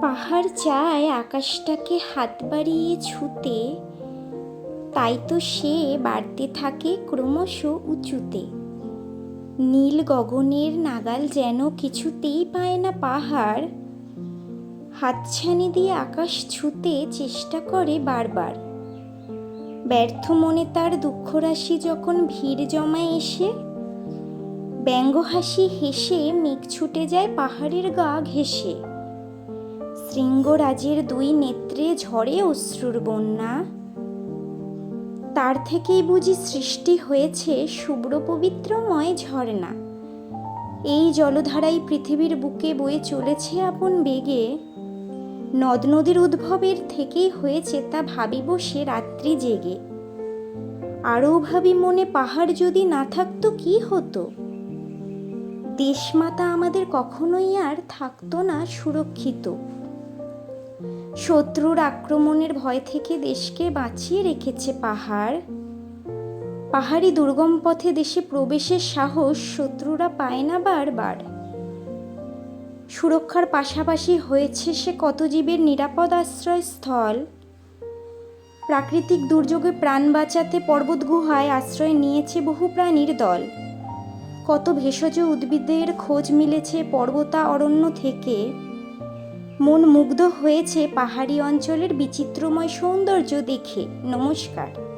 পাহাড় চায় আকাশটাকে হাত বাড়িয়ে ছুতে, তাই তো সে বাড়তে থাকে ক্রমশ উঁচুতে। নীল গগনের নাগাল যেন কিছুতেই পায় না পাহাড়। হাতছানি দিয়ে আকাশ ছুতে চেষ্টা করে বারবার। ব্যর্থ মনে তার দুঃখরাশি যখন ভিড় জমায় এসে ব্যঙ্গ হাসি হেসে মেঘ ছুটে যায় পাহাড়ের গা ঘেঁষে। শৃঙ্গরাজের দুই নেত্রে ঝরে অশ্রুর বন্যা। তার থেকেই বুঝি সৃষ্টি হয়েছে শুভ্র পবিত্রময় ঝর্ণা। এই জলধারাই পৃথিবীর বুকে বয়ে চলেছে আপন বেগে। নদ নদীর উদ্ভবের থেকেই হয়েছে তা ভাবি বসে রাত্রি জেগে। আরও ভাবি মনে পাহাড় যদি না থাকতো কি হতো? দেশমাতা আমাদের কখনোই আর থাকতো না সুরক্ষিত। শত্রুর আক্রমণের ভয় থেকে দেশকে বাঁচিয়ে রেখেছে পাহাড়। পাহাড়ি দুর্গম পথে দেশে প্রবেশের সাহস শত্রুরা পায় না বারবার। সুরক্ষার পাশাপাশি হয়েছে সে কত জীবের নিরাপদ আশ্রয়স্থল। প্রাকৃতিক দুর্যোগে প্রাণ বাঁচাতে পর্বত গুহায় আশ্রয় নিয়েছে বহু প্রাণীর দল। কত ভেষজ উদ্ভিদের খোঁজ মিলেছে পর্বতা অরণ্য থেকে। মন মুগ্ধ হয়েছে পাহাড়ি অঞ্চলের বিচিত্রময় সৌন্দর্য দেখে। নমস্কার।